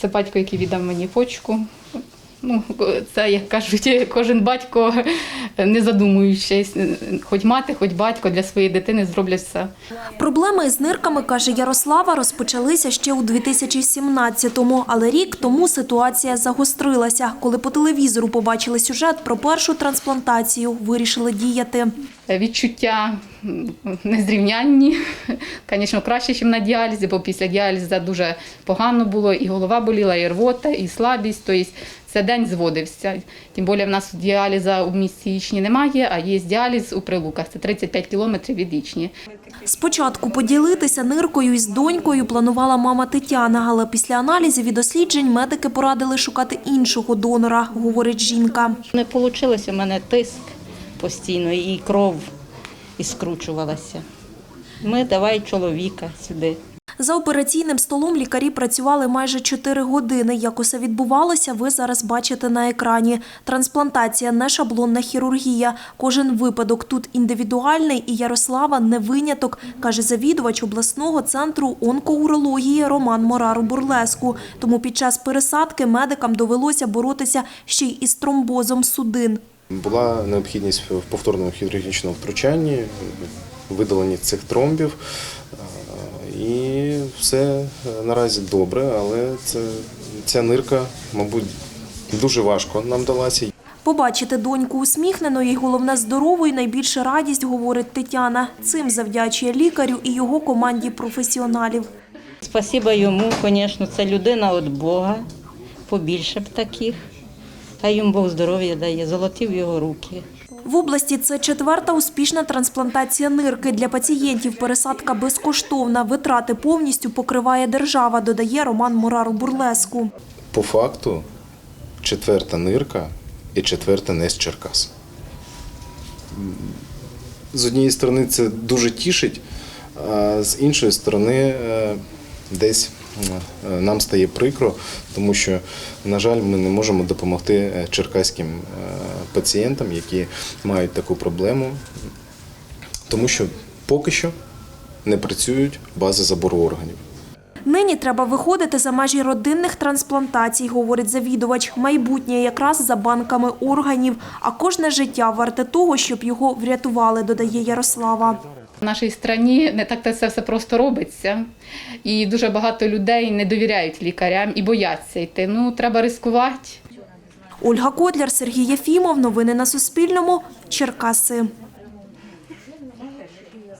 Це батько, який віддав мені почку. Ну, це, як кажуть, кожен батько, не задумуючись, хоч мати, хоч батько для своєї дитини зроблять все. Проблеми з нирками, каже Ярослава, розпочалися ще у 2017-му, але рік тому ситуація загострилася. Коли по телевізору побачили сюжет про першу трансплантацію, вирішили діяти. Відчуття незрівнянні. Звісно, краще, ніж на діалізі, бо після діалізу дуже погано було, і голова боліла, і рвота, і слабість. Тобто це день зводився. Тим більше в нас діаліза у місті Ічні немає, а є діаліз у Прилуках. Це 35 кілометрів від Ічні. Спочатку поділитися ниркою із донькою планувала мама Тетяна, але після аналізів і досліджень медики порадили шукати іншого донора, говорить жінка. Не вийшло, у мене тиск постійно і кров і скручувалася. Ми давай чоловіка сюди. За операційним столом лікарі працювали майже 4 години. Як усе відбувалося, ви зараз бачите на екрані. Трансплантація не шаблонна хірургія. Кожен випадок тут індивідуальний, і Ярослава не виняток, каже завідувач обласного центру онкоурології Роман Морару Бурлеску. Тому під час пересадки медикам довелося боротися ще й із тромбозом судин. Була необхідність в повторному хірургічному втручанні, видаленні цих тромбів. Е, І все наразі добре, але це, ця нирка, мабуть, дуже важко нам далася. Побачити доньку усміхненою і головне здоровою найбільша радість, говорить Тетяна. Цим завдячує лікарю і його команді професіоналів. Спасіба йому, звісно, це людина від Бога, побільше б таких. Хай йому Бог здоров'я дає, золоті в його руки. В області це четверта успішна трансплантація нирки. Для пацієнтів пересадка безкоштовна. Витрати повністю покриває держава, додає Роман Мурару Бурлеску. По факту, четверта нирка і четверта не з Черкас. З однієї сторони, це дуже тішить, а з іншої сторони, е, десь нам стає прикро, тому що, на жаль, ми не можемо допомогти е, черкаським е, пацієнтам, які мають таку проблему, тому що поки що не працюють бази забору органів. Нині треба виходити за межі родинних трансплантацій, говорить завідувач. Майбутнє якраз за банками органів, а кожне життя варте того, щоб його врятували, додає Ярослава. В нашій країні не так це все просто робиться. І дуже багато людей не довіряють лікарям і бояться йти. Ну, треба ризикувати. Ольга Котляр, Сергій Єфімов. Новини на Суспільному. Черкаси.